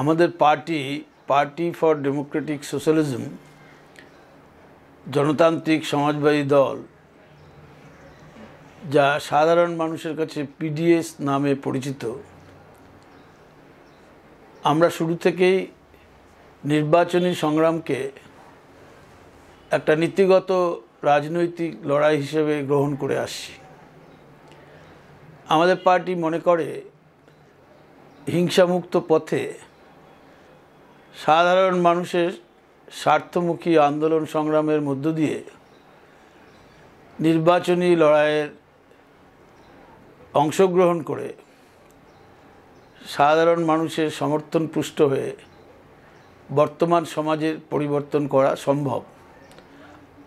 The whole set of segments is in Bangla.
আমাদের party party for democratic socialism, জনতান্ত্রিক সমাজবাদী দল, যা সাধারণ মানুষের কাছে পিডিএস নামে পরিচিত। আমরা শুরু থেকেই নির্বাচনী সংগ্রামকে একটা নীতিগত রাজনৈতিক লড়াই হিসেবে গ্রহণ করে আসছি। আমাদের পার্টি মনে করে হিংসামুক্ত পথে সাধারণ মানুষের স্বার্থমুখী আন্দোলন সংগ্রামের মধ্য দিয়ে নির্বাচনী লড়াইয়ের অংশগ্রহণ করে সাধারণ মানুষের সমর্থন পুষ্ট হয়ে বর্তমান সমাজের পরিবর্তন করা সম্ভব।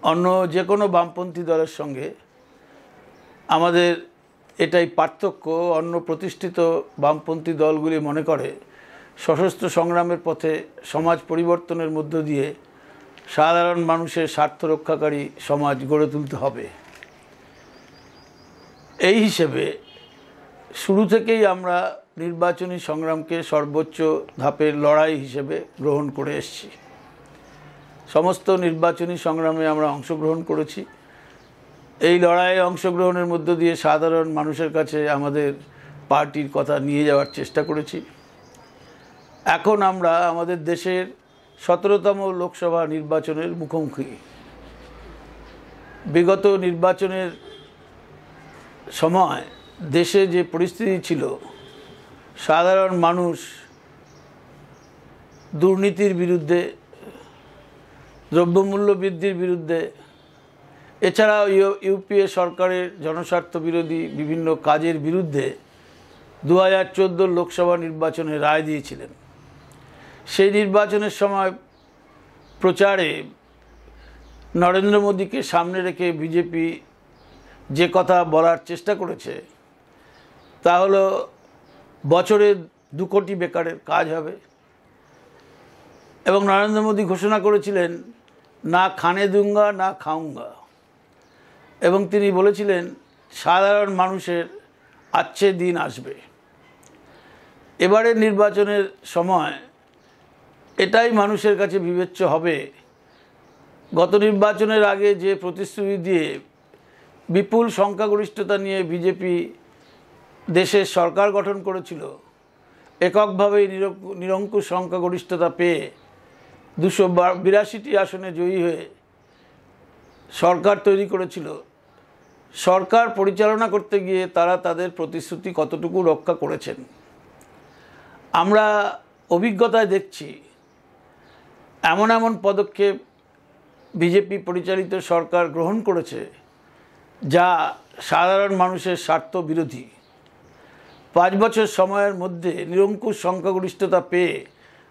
অন্য যে কোনো বামপন্থী দলের সঙ্গে আমাদের এটাই পার্থক্য, অন্য প্রতিষ্ঠিত বামপন্থী দলগুলি মনে করে সশস্ত্র সংগ্রামের পথে সমাজ পরিবর্তনের মধ্য দিয়ে সাধারণ মানুষের স্বার্থ রক্ষাকারী সমাজ গড়ে তুলতে হবে। এই হিসেবে শুরু থেকেই আমরা নির্বাচনী সংগ্রামকে সর্বোচ্চ ধাপের লড়াই হিসেবে গ্রহণ করে এসেছি। সমস্ত নির্বাচনী সংগ্রামে আমরা অংশগ্রহণ করেছি। এই লড়াইয়ে অংশগ্রহণের মধ্য দিয়ে সাধারণ মানুষের কাছে আমাদের পার্টির কথা নিয়ে যাওয়ার চেষ্টা করেছি। এখন আমরা আমাদের দেশের সতেরোতম লোকসভা নির্বাচনের মুখোমুখি। বিগত নির্বাচনের সময় দেশে যে পরিস্থিতি ছিল, সাধারণ মানুষ দুর্নীতির বিরুদ্ধে, দ্রব্যমূল্য বৃদ্ধির বিরুদ্ধে, এছাড়াও ইউপিএ সরকারের জনস্বার্থ বিরোধী বিভিন্ন কাজের বিরুদ্ধে দু হাজার লোকসভা নির্বাচনে রায় দিয়েছিলেন। সেই নির্বাচনের সময় প্রচারে নরেন্দ্র মোদীকে সামনে রেখে বিজেপি যে কথা বলার চেষ্টা করেছে, তা হলো বছরে দু কোটি বেকারের কাজ হবে। এবং নরেন্দ্র মোদী ঘোষণা করেছিলেন, না খানে দুঙ্গা, না খাউঙ্গা। এবং তিনি বলেছিলেন, সাধারণ মানুষের আচ্ছে দিন আসবে। এবারের নির্বাচনের সময় এটাই মানুষের কাছে বিবেচ্য হবে। গত নির্বাচনের আগে যে প্রতিশ্রুতি দিয়ে বিপুল সংখ্যাগরিষ্ঠতা নিয়ে বিজেপি দেশের সরকার গঠন করেছিল, এককভাবেই নিরঙ্কুশ সংখ্যাগরিষ্ঠতা পেয়ে দুশো বিরাশিটি আসনে জয়ী হয়ে সরকার তৈরি করেছিল। সরকার পরিচালনা করতে গিয়ে তারা তাদের প্রতিশ্রুতি কতটুকু রক্ষা করেছেন। আমরা অভিজ্ঞতায় দেখছি এমন এমন পদক্ষেপ বিজেপি পরিচালিত সরকার গ্রহণ করেছে যা সাধারণ মানুষের স্বার্থ বিরোধী। পাঁচ বছর সময়ের মধ্যে নিরঙ্কুশ সংখ্যাগরিষ্ঠতা পেয়ে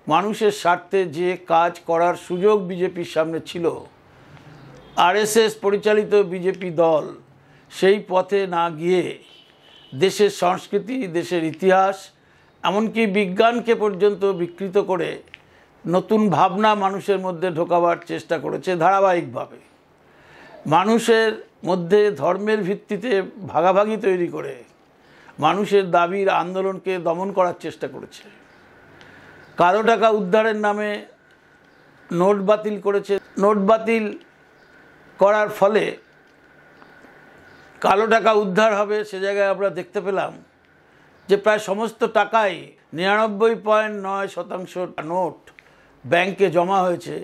মানুষের স্বার্থে যে কাজ করার সুযোগ বিজেপির সামনে ছিল, আরএসএস পরিচালিত বিজেপি দল সেই পথে না গিয়ে দেশের সংস্কৃতি, দেশের ইতিহাস, এমনকি বিজ্ঞানকে পর্যন্ত বিকৃত করে নতুন ভাবনা মানুষের মধ্যে ঢোকাবার চেষ্টা করেছে ধারাবাহিকভাবে। মানুষের মধ্যে ধর্মের ভিত্তিতে ভাগাভাগি তৈরি করে মানুষের দাবির আন্দোলনকে দমন করার চেষ্টা করেছে। কালো টাকা উদ্ধারের নামে নোট বাতিল করেছে। নোট বাতিল করার ফলে কালো টাকা উদ্ধার হবে সে জায়গায় আমরা দেখতে পেলাম যে প্রায় সমস্ত টাকাই নিরানব্বই পয়েন্ট নয় শতাংশ নোট ব্যাংকে জমা হয়েছে,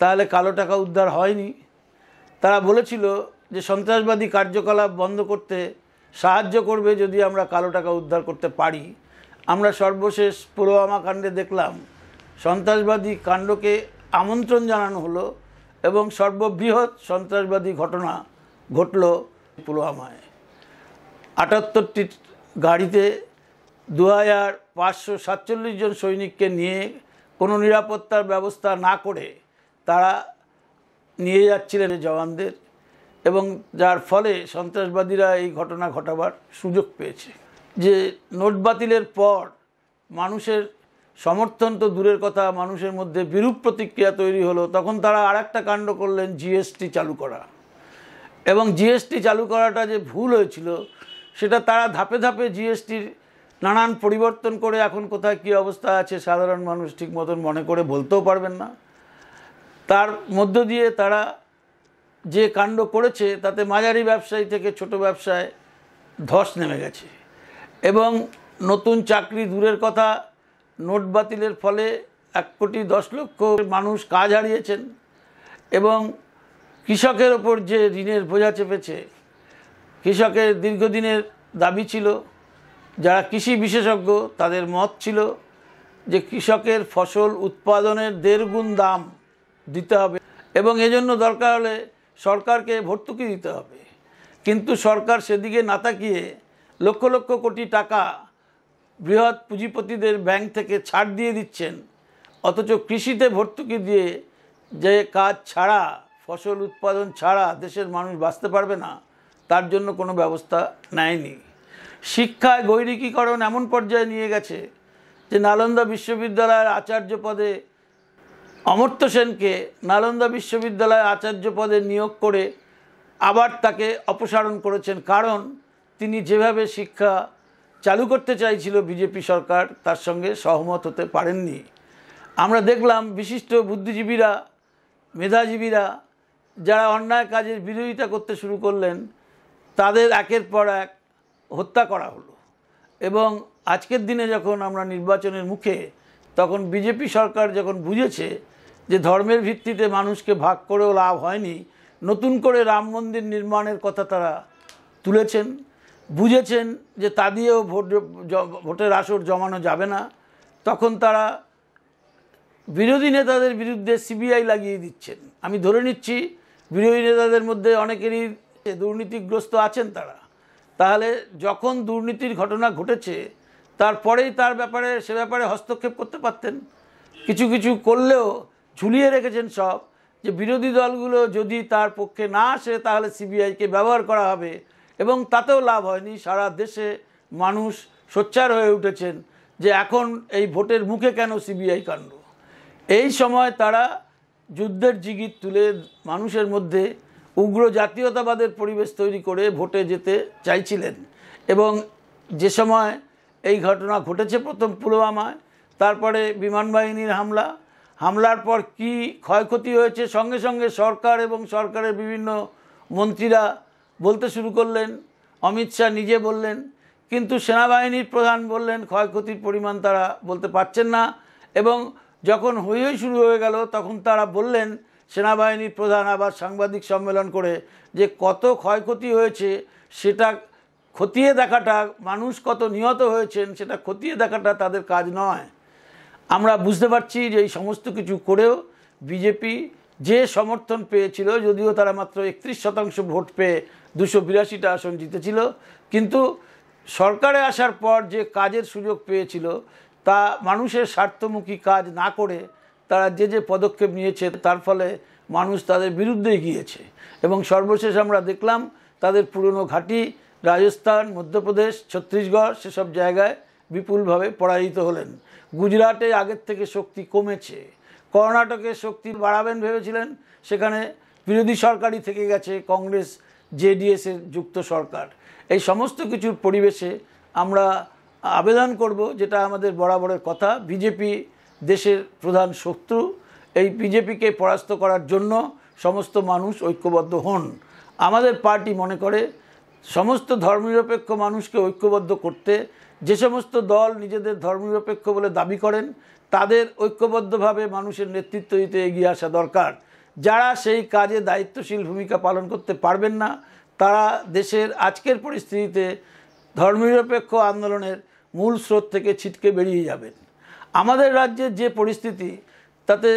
তাহলে কালো টাকা উদ্ধার হয়নি। তারা বলেছিল যে সন্ত্রাসবাদী কার্যকলাপ বন্ধ করতে সাহায্য করবে যদি আমরা কালো টাকা উদ্ধার করতে পারি। আমরা সর্বশেষ পুলওয়ামা কাণ্ডে দেখলাম, সন্ত্রাসবাদী কাণ্ডকে আমন্ত্রণ জানানো হলো এবং সর্ববৃহৎ সন্ত্রাসবাদী ঘটনা ঘটল পুলওয়ামায়। আটাত্তরটি গাড়িতে দু হাজার পাঁচশো সাতচল্লিশ জন সৈনিককে নিয়ে কোনো নিরাপত্তার ব্যবস্থা না করে তারা নিয়ে যাচ্ছিলেন জওয়ানদের এবং যার ফলে সন্ত্রাসবাদীরা এই ঘটনা ঘটাবার সুযোগ পেয়েছে। যে নোট বাতিলের পর মানুষের সমর্থন তো দূরের কথা, মানুষের মধ্যে বিরূপ প্রতিক্রিয়া তৈরি হলো, তখন তারা আর একটা কাণ্ড করলেন জিএসটি চালু করা। এবং জিএসটি চালু করাটা যে ভুল হয়েছিল, সেটা তারা ধাপে ধাপে জিএসটির নানান পরিবর্তন করে এখন কোথায় কী অবস্থা আছে সাধারণ মানুষ ঠিক মতন মনে করে বলতেও পারবেন না। তার মধ্য দিয়ে তারা যে কাণ্ড করেছে তাতে মাঝারি ব্যবসায়ী থেকে ছোট ব্যবসায় ধস নেমে গেছে। এবং নতুন চাকরি দূরের কথা, নোট বাতিলের ফলে এক কোটি দশ লক্ষ মানুষ কাজ হারিয়েছেন এবং কৃষকের ওপর যে ঋণের বোঝা চেপেছে, কৃষকের দীর্ঘদিনের দাবি ছিল যারা কৃষি বিশেষজ্ঞ, তাদের মত ছিল যে কৃষকের ফসল উৎপাদনের দেড় গুণ দাম দিতে হবে এবং এজন্য দরকার হলে সরকারকে ভর্তুকি দিতে হবে। কিন্তু সরকার সেদিকে না তাকিয়ে লক্ষ লক্ষ কোটি টাকা বৃহৎ পুঁজিপতিদের ব্যাংক থেকে ছাড় দিয়ে দিচ্ছেন। অথচ কৃষিতে ভর্তুকি দিয়ে যে কাজ ছাড়া, ফসল উৎপাদন ছাড়া দেশের মানুষ বাঁচতে পারবে না, তার জন্য কোনো ব্যবস্থা নেয়নি। শিক্ষায় গৈরিকীকরণ এমন পর্যায়ে নিয়ে গেছে যে নালন্দা বিশ্ববিদ্যালয়ের আচার্য পদে অমর্ত্য সেনকে নালন্দা বিশ্ববিদ্যালয়ের আচার্য পদে নিয়োগ করে আবার তাকে অপসারণ করেছেন। কারণ তিনি যেভাবে শিক্ষা চালু করতে চাইছিল বিজেপি সরকার, তার সঙ্গে সহমত হতে পারেননি। আমরা দেখলাম বিশিষ্ট বুদ্ধিজীবীরা, মেধাজীবীরা যারা অন্যায় কাজের বিরোধিতা করতে শুরু করলেন, তাদের একের পর এক হত্যা করা হলো। এবং আজকের দিনে যখন আমরা নির্বাচনের মুখে, তখন বিজেপি সরকার যখন বুঝেছে যে ধর্মের ভিত্তিতে মানুষকে ভাগ করেও লাভ হয়নি, নতুন করে রাম মন্দির নির্মাণের কথা তারা তুলেছেন, বুঝেছেন যে তা দিয়েও ভোট ভোটের আসর জমানো যাবে না, তখন তারা বিরোধী নেতাদের বিরুদ্ধে সিবিআই লাগিয়ে দিচ্ছেন। আমি ধরে নিচ্ছি, বিরোধী নেতাদের মধ্যে অনেকেরই দুর্নীতিগ্রস্ত আছেন তারা। তাহলে যখন দুর্নীতির ঘটনা ঘটেছে, তারপরেই তার ব্যাপারে, সে ব্যাপারে হস্তক্ষেপ করতে পারতেন। কিছু কিছু করলেও ঝুলিয়ে রেখেছেন সব, যে বিরোধী দলগুলো যদি তার পক্ষে না আসে, তাহলে সিবিআইকে ব্যবহার করা হবে এবং তাতেও লাভ হয়নি। সারা দেশে মানুষ সোচ্চার হয়ে উঠেছেন যে এখন এই ভোটের মুখে কেন সিবিআই কাণ্ড। এই সময় তারা যুদ্ধের জিগির তুলে মানুষের মধ্যে উগ্র জাতীয়তাবাদের পরিবেশ তৈরি করে ভোটে যেতে চাইছিলেন। এবং যে সময় এই ঘটনা ঘটেছে প্রথম পুলওয়ামায়, তারপরে বিমান বাহিনীর হামলা, হামলার পর কি ক্ষয়ক্ষতি হয়েছে, সঙ্গে সঙ্গে সরকার এবং সরকারের বিভিন্ন মন্ত্রীরা বলতে শুরু করলেন, অমিত শাহ নিজে বললেন, কিন্তু সেনাবাহিনীর প্রধান বললেন, ক্ষয়ক্ষতির পরিমাণ তারা বলতে পারছেন না। এবং যখন হই হই শুরু হয়ে গেল, তখন তারা বললেন সেনাবাহিনীর প্রধান আবার সাংবাদিক সম্মেলন করে যে কত ক্ষয়ক্ষতি হয়েছে, সেটা খতিয়ে দেখাটা, মানুষ কত নিহত হয়েছেন, সেটা খতিয়ে দেখাটা তাদের কাজ নয়। আমরা বুঝতে পারছি যে এই সমস্ত কিছু করেও বিজেপি যে সমর্থন পেয়েছিল, যদিও তারা মাত্র একত্রিশ শতাংশ ভোট পেয়ে দুশো বিরাশিটা আসন জিতেছিল, কিন্তু সরকারে আসার পর যে কাজের সুযোগ পেয়েছিল, তা মানুষের স্বার্থমুখী কাজ না করে তারা যে যে পদক্ষেপ নিয়েছে, তার ফলে মানুষ তাদের বিরুদ্ধে গিয়েছে এবং সর্বশেষ আমরা দেখলাম, তাদের পুরনো ঘাঁটি রাজস্থান, মধ্যপ্রদেশ, ছত্তিশগড় সেসব জায়গায় বিপুলভাবে পরাজিত হলেন। গুজরাটে আগের থেকে শক্তি কমেছে। কর্ণাটকে শক্তি বাড়াবেন ভেবেছিলেন, সেখানে বিরোধী সরকারই থেকে গেছে, কংগ্রেস জেডিএসের যুক্ত সরকার। এই সমস্ত কিছুর পরিবেশে আমরা আবেদন করব, যেটা আমাদের বরাবরের কথা। বিজেপি দেশের প্রধান শত্রু, এই বিজেপিকে পরাস্ত করার জন্য সমস্ত মানুষ ঐক্যবদ্ধ হন। আমাদের পার্টি মনে করে, সমস্ত ধর্মনিরপেক্ষ মানুষকে ঐক্যবদ্ধ করতে যে সমস্ত দল নিজেদের ধর্মনিরপেক্ষ বলে দাবি করেন, তাদের ঐক্যবদ্ধভাবে মানুষের নেতৃত্ব দিতে এগিয়ে আসা দরকার। যারা সেই কাজে দায়িত্বশীল ভূমিকা পালন করতে পারবেন না, তারা দেশের আজকের পরিস্থিতিতে ধর্মনিরপেক্ষ আন্দোলনের মূল স্রোত থেকে ছিটকে বেরিয়ে যাবেন। আমাদের রাজ্যের যে পরিস্থিতি, তাতে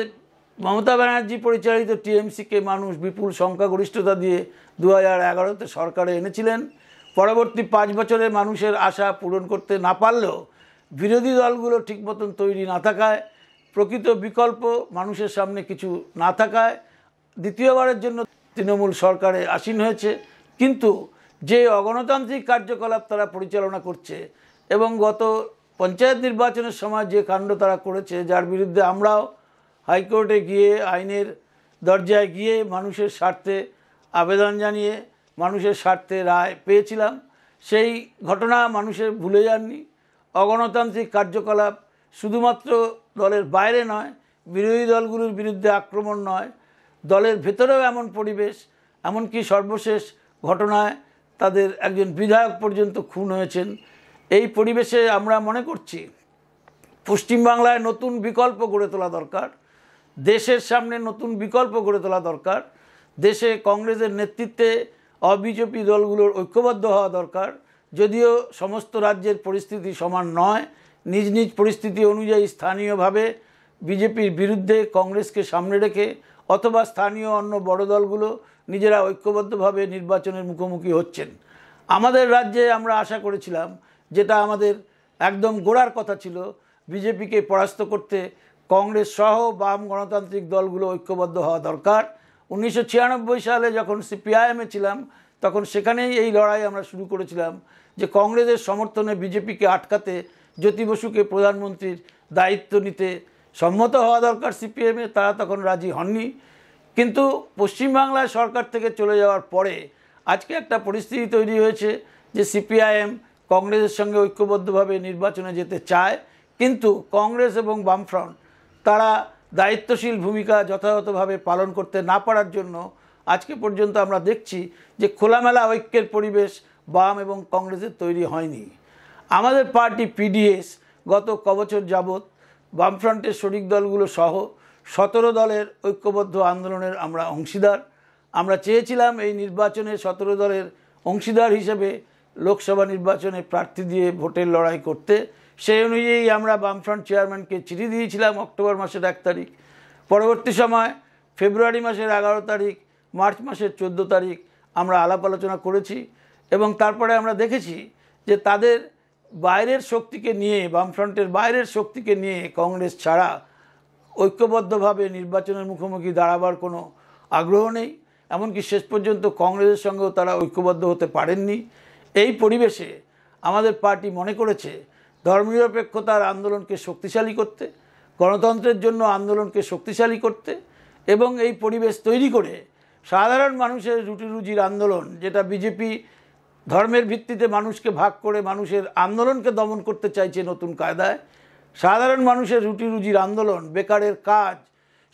মমতা ব্যানার্জি পরিচালিত টিএমসিকে মানুষ বিপুল সংখ্যাগরিষ্ঠতা দিয়ে দু হাজার এগারোতে সরকারে এনেছিলেন। পরবর্তী পাঁচ বছরে মানুষের আশা পূরণ করতে না পারলেও বিরোধী দলগুলো ঠিক মতন তৈরি না থাকায়, প্রকৃত বিকল্প মানুষের সামনে কিছু না থাকায় দ্বিতীয়বারের জন্য তৃণমূল সরকারে আসীন হয়েছে। কিন্তু যে অগণতান্ত্রিক কার্যকলাপ তারা পরিচালনা করছে এবং গত পঞ্চায়েত নির্বাচনের সময় যে কাণ্ড তারা করেছে, যার বিরুদ্ধে আমরাও হাইকোর্টে গিয়ে আইনের দরজায় গিয়ে মানুষের স্বার্থে আবেদন জানিয়ে মানুষের স্বার্থে রায় পেয়েছিলাম। সেই ঘটনা মানুষের ভুলে যাননি। অগণতান্ত্রিক কার্যকলাপ শুধুমাত্র দলের বাইরে নয়, বিরোধী দলগুলোর বিরুদ্ধে আক্রমণ নয়, দলের ভেতরেও এমন পরিবেশ, এমনকি সর্বশেষ ঘটনায় তাদের একজন বিধায়ক পর্যন্ত খুন হয়েছেন। এই পরিবেশে আমরা মনে করছি পশ্চিমবাংলায় নতুন বিকল্প গড়ে তোলা দরকার, দেশের সামনে নতুন বিকল্প গড়ে তোলা দরকার, দেশে কংগ্রেসের নেতৃত্বে অবিজেপি দলগুলোর ঐক্যবদ্ধ হওয়া দরকার। যদিও সমস্ত রাজ্যের পরিস্থিতি সমান নয়, নিজ নিজ পরিস্থিতি অনুযায়ী স্থানীয়ভাবে বিজেপির বিরুদ্ধে কংগ্রেসকে সামনে রেখে অথবা স্থানীয় অন্য বড় দলগুলো নিজেরা ঐক্যবদ্ধভাবে নির্বাচনের মুখোমুখি হচ্ছেন। আমাদের রাজ্যে আমরা আশা করেছিলাম যেটা আমাদের একদম গোড়ার কথা ছিল, বিজেপিকে পরাস্ত করতে কংগ্রেস সহ বাম গণতান্ত্রিক দলগুলো ঐক্যবদ্ধ হওয়া দরকার। উনিশশো ছিয়ানব্বই সালে যখন সিপিআইএমে ছিলাম, তখন সেখানেই এই লড়াই আমরা শুরু করেছিলাম যে কংগ্রেসের সমর্থনে বিজেপিকে আটকাতে জ্যোতি বসুকে প্রধানমন্ত্রীর দায়িত্ব নিতে সম্মত হওয়া দরকার সিপিএমে তারা তখন রাজি হননি। কিন্তু পশ্চিমবাংলায় সরকার থেকে চলে যাওয়ার পরে আজকে একটা পরিস্থিতি তৈরি হয়েছে যে সিপিআইএম কংগ্রেসের সঙ্গে ঐক্যবদ্ধভাবে নির্বাচনে যেতে চায়, কিন্তু কংগ্রেস এবং বামফ্রন্ট, তারা দায়িত্বশীল ভূমিকা যথাযথভাবে পালন করতে না পারার জন্য আজকে পর্যন্ত আমরা দেখছি যে খোলামেলা ঐক্যের পরিবেশ বাম এবং কংগ্রেসের তৈরি হয়নি। আমাদের পার্টি পিডিএস গত কবছর যাবৎ বামফ্রন্টের শরিক দলগুলো সহ সতেরো দলের ঐক্যবদ্ধ আন্দোলনের আমরা অংশীদার। আমরা চেয়েছিলাম এই নির্বাচনে সতেরো দলের অংশীদার হিসেবে লোকসভা নির্বাচনে প্রার্থী দিয়ে ভোটের লড়াই করতে সেই অনুযায়ী আমরা বামফ্রন্ট চেয়ারম্যানকে চিঠি দিয়েছিলাম অক্টোবর মাসের এক তারিখ। পরবর্তী সময় ফেব্রুয়ারি মাসের এগারো তারিখ, মার্চ মাসের চোদ্দ তারিখ আমরা আলাপ আলোচনা করেছি এবং তারপরে আমরা দেখেছি যে তাদের বাইরের শক্তিকে নিয়ে, বামফ্রন্টের বাইরের শক্তিকে নিয়ে কংগ্রেস ছাড়া ঐক্যবদ্ধভাবে নির্বাচনের মুখোমুখি দাঁড়াবার কোনো আগ্রহ নেই। এমনকি শেষ পর্যন্ত কংগ্রেসের সঙ্গেও তারা ঐক্যবদ্ধ হতে পারেননি। এই পরিবেশে আমাদের পার্টি মনে করেছে ধর্মনিরপেক্ষতার আন্দোলনকে শক্তিশালী করতে, গণতন্ত্রের জন্য আন্দোলনকে শক্তিশালী করতে এবং এই পরিবেশ তৈরি করে সাধারণ মানুষের রুটি রুজির আন্দোলন, যেটা বিজেপি ধর্মের ভিত্তিতে মানুষকে ভাগ করে মানুষের আন্দোলনকে দমন করতে চাইছে নতুন কায়দায়, সাধারণ মানুষের রুটি রুজির আন্দোলন, বেকারের কাজ,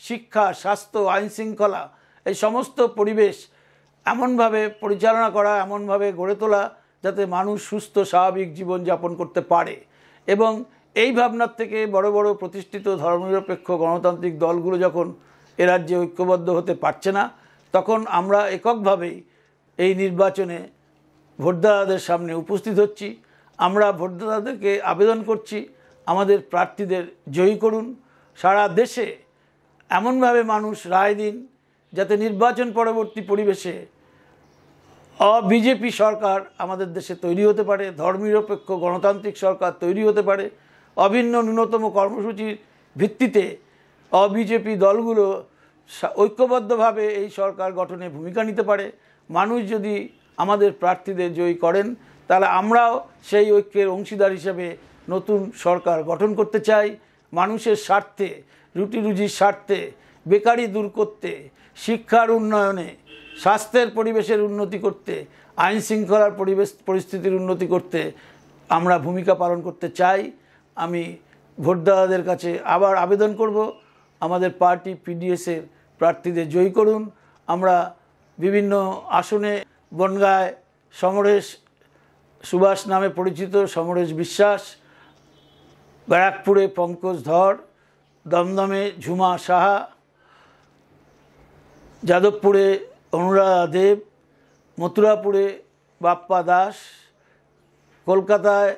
শিক্ষা, স্বাস্থ্য, আইন শৃঙ্খলা, এই সমস্ত পরিবেশ এমনভাবে পরিচালনা করা, এমনভাবে গড়ে তোলা যাতে মানুষ সুস্থ, স্বাভাবিক জীবনযাপন করতে পারে। এবং এই ভাবনার থেকে বড় বড় প্রতিষ্ঠিত ধর্মনিরপেক্ষ গণতান্ত্রিক দলগুলো যখন এ রাজ্যে ঐক্যবদ্ধ হতে পারছে না, তখন আমরা এককভাবেই এই নির্বাচনে ভোটদাতাদের সামনে উপস্থিত হচ্ছি। আমরা ভোটদাতাদেরকে আবেদন করছি, আমাদের প্রার্থীদের জয়ী করুন। সারা দেশে এমনভাবে মানুষ রায় দিন, যাতে নির্বাচন পরবর্তী পরিবেশে বিজেপি সরকার আমাদের দেশে তৈরি হতে পারে, ধর্মনিরপেক্ষ গণতান্ত্রিক সরকার তৈরি হতে পারে, অভিন্ন ন্যূনতম কর্মসূচির ভিত্তিতে অবিজেপি দলগুলো ঐক্যবদ্ধভাবে এই সরকার গঠনে ভূমিকা নিতে পারে। মানুষ যদি আমাদের প্রার্থীদের জয়ী করেন, তাহলে আমরাও সেই ঐক্যের অংশীদার হিসেবে নতুন সরকার গঠন করতে চাই। মানুষের স্বার্থে রুটি রুজির স্বার্থে, বেকারি দূর করতে, শিক্ষার উন্নয়নে স্বাস্থ্যের পরিবেশের উন্নতি করতে, আইন শৃঙ্খলার পরিবেশ, পরিস্থিতির উন্নতি করতে আমরা ভূমিকা পালন করতে চাই। আমি ভোটদাতাদের কাছে আবার আবেদন করব। আমাদের পার্টি পিডিএসের প্রার্থীদের জয়ী করুন। আমরা বিভিন্ন আসনে বনগায় সমরেশ সুভাষ নামে পরিচিত সমরেশ বিশ্বাস, ব্যারাকপুরে পঙ্কজ ধর, দমদমে ঝুমা সাহা, যাদবপুরে অনুরাধা দেব মথুরাপুরে বাপ্পা দাস, কলকাতায়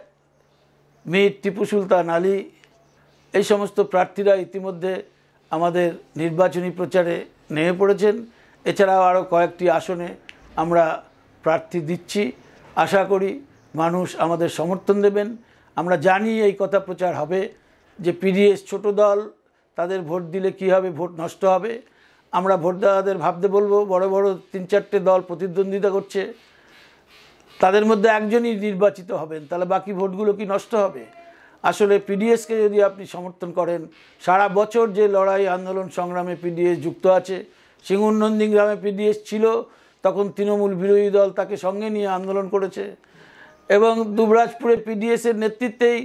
মীর টিপু সুলতান আলী, এই সমস্ত প্রার্থীরা ইতিমধ্যে আমাদের নির্বাচনী প্রচারে নেমে পড়েছেন। এছাড়াও আরও কয়েকটি আসনে আমরা প্রার্থী দিচ্ছি। আশা করি মানুষ আমাদের সমর্থন দেবেন। আমরা জানি এই কথা প্রচার হবে যে পিডিএস ছোট দল, তাদের ভোট দিলে কী হবে? ভোট নষ্ট হবে। আমরা ভোটদাতাদের ভাবতে বলব, বড় বড় তিন চারটে দল প্রতিদ্বন্দ্বিতা করছে, তাদের মধ্যে একজনই নির্বাচিত হবেন, তাহলে বাকি ভোটগুলো কি নষ্ট হবে? আসলে পিডিএসকে যদি আপনি সমর্থন করেন, সারা বছর যে লড়াই আন্দোলন সংগ্রামে পিডিএস যুক্ত আছে, সিঙ্গুর নন্দীগ্রামে পিডিএস ছিল, তখন তৃণমূল বিরোধী দল তাকে সঙ্গে নিয়ে আন্দোলন করেছে, এবং দুবরাজপুরে পিডিএসের নেতৃত্বেই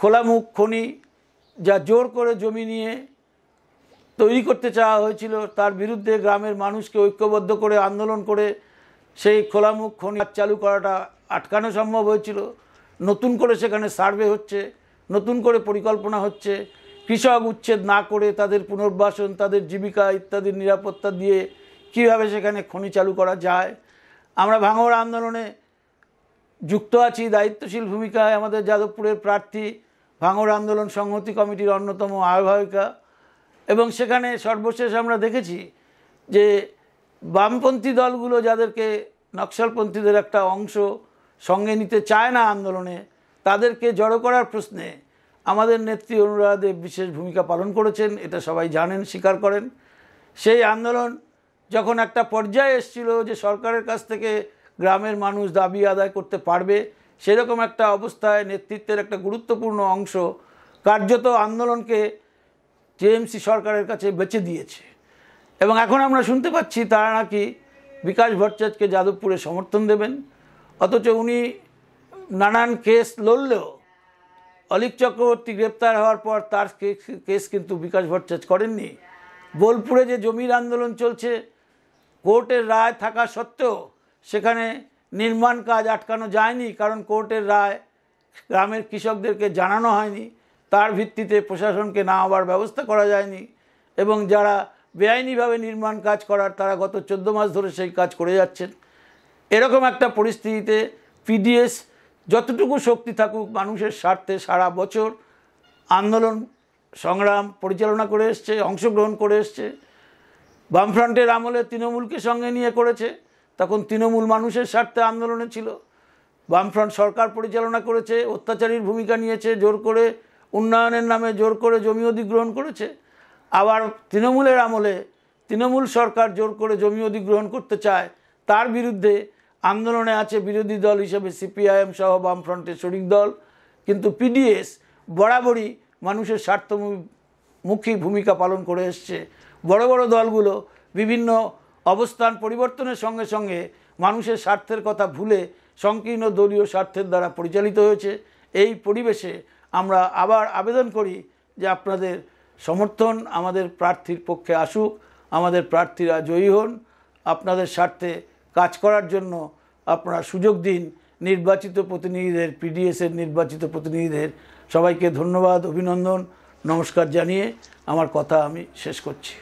খোলামুখ খনি, যা জোর করে জমি নিয়ে তৈরি করতে চাওয়া হয়েছিল, তার বিরুদ্ধে গ্রামের মানুষকে ঐক্যবদ্ধ করে, আন্দোলন করে সেই খোলামুখ খনি চালু করাটা আটকানো সম্ভব হয়েছিল। নতুন করে সেখানে সার্ভে হচ্ছে, নতুন করে পরিকল্পনা হচ্ছে। কৃষক উচ্ছেদ না করে তাদের পুনর্বাসন, তাদের জীবিকা ইত্যাদির নিরাপত্তা দিয়ে কীভাবে সেখানে খনি চালু করা যায়। আমরা ভাঙড় আন্দোলনে যুক্ত আছি, দায়িত্বশীল ভূমিকায় আমাদের যাদবপুরের প্রার্থী, ভাঙড় আন্দোলন সংহতি কমিটির অন্যতম আহ্বায়িকা। এবং সেখানে সর্বশেষ আমরা দেখেছি যে বামপন্থী দলগুলো যাদেরকে নকশালপন্থীদের একটা অংশ সঙ্গে নিতে চায় না আন্দোলনে, তাদেরকে জড়ো করার প্রশ্নে আমাদের নেত্রী অনুরাধা দেব বিশেষ ভূমিকা পালন করেছেন, এটা সবাই জানেন, স্বীকার করেন। সেই আন্দোলন যখন একটা পর্যায়ে এসেছিল যে সরকারের কাছ থেকে গ্রামের মানুষ দাবি আদায় করতে পারবে, সেরকম একটা অবস্থায় নেতৃত্বের একটা গুরুত্বপূর্ণ অংশ কার্যত আন্দোলনকে টিএমসি সরকারের কাছে বেচে দিয়েছে। এবং এখন আমরা শুনতে পাচ্ছি তারা নাকি বিকাশ ভট্টাচার্যকে যাদবপুরে সমর্থন দেবেন। অথচ উনি নানান কেস লড়লেও অলিক চক্রবর্তী গ্রেপ্তার হওয়ার পর তার কেস- কেস কিন্তু বিকাশ ভট্টাচার্য করেননি। বোলপুরে যে জমির আন্দোলন চলছে, কোর্টের রায় থাকা সত্ত্বেও সেখানে নির্মাণ কাজ আটকানো যায়নি, কারণ কোর্টের রায় গ্রামের কৃষকদেরকে জানানো হয়নি। তার ভিত্তিতে প্রশাসনকে না হওয়ার ব্যবস্থা করা যায়নি এবং যারা বেআইনিভাবে নির্মাণ কাজ করার তারা গত চোদ্দ মাস ধরে সেই কাজ করে যাচ্ছেন। এরকম একটা পরিস্থিতিতে পিডিএস যতটুকু শক্তি থাকুক মানুষের স্বার্থে সারা বছর আন্দোলন, সংগ্রাম পরিচালনা করে এসছে, অংশগ্রহণ করে এসছে। বামফ্রন্টের আমলে তৃণমূলকে সঙ্গে নিয়ে করেছে, তখন তৃণমূল মানুষের স্বার্থে আন্দোলনে ছিল। বামফ্রন্ট সরকার পরিচালনা করেছে, অত্যাচারীর ভূমিকা নিয়েছে, জোর করে উন্নয়নের নামে জোর করে জমি অধিগ্রহণ করেছে। আবার তৃণমূলের আমলে তৃণমূল সরকার জোর করে জমি অধিগ্রহণ করতে চায়, তার বিরুদ্ধে আন্দোলনে আছে বিরোধী দল হিসেবে সিপিআইএম সহ বামফ্রন্টের শরিক দল। কিন্তু পিডিএস বরাবরই মানুষের স্বার্থমুখী ভূমিকা পালন করে এসছে। বড় বড় দলগুলো বিভিন্ন অবস্থান পরিবর্তনের সঙ্গে সঙ্গে মানুষের স্বার্থের কথা ভুলে সংকীর্ণ দলীয় স্বার্থের দ্বারা পরিচালিত হয়েছে। এই পরিবেশে আমরা আবার আবেদন করি যে আপনাদের সমর্থন আমাদের প্রার্থীর পক্ষে আসুক, আমাদের প্রার্থীরা জয়ী হন, আপনাদের স্বার্থে কাজ করার জন্য আপনারা সুযোগ দিন। নির্বাচিত প্রতিনিধিদের পিডিএসের নির্বাচিত প্রতিনিধিদের সবাইকে ধন্যবাদ, অভিনন্দন, নমস্কার জানিয়ে আমার কথা আমি শেষ করছি।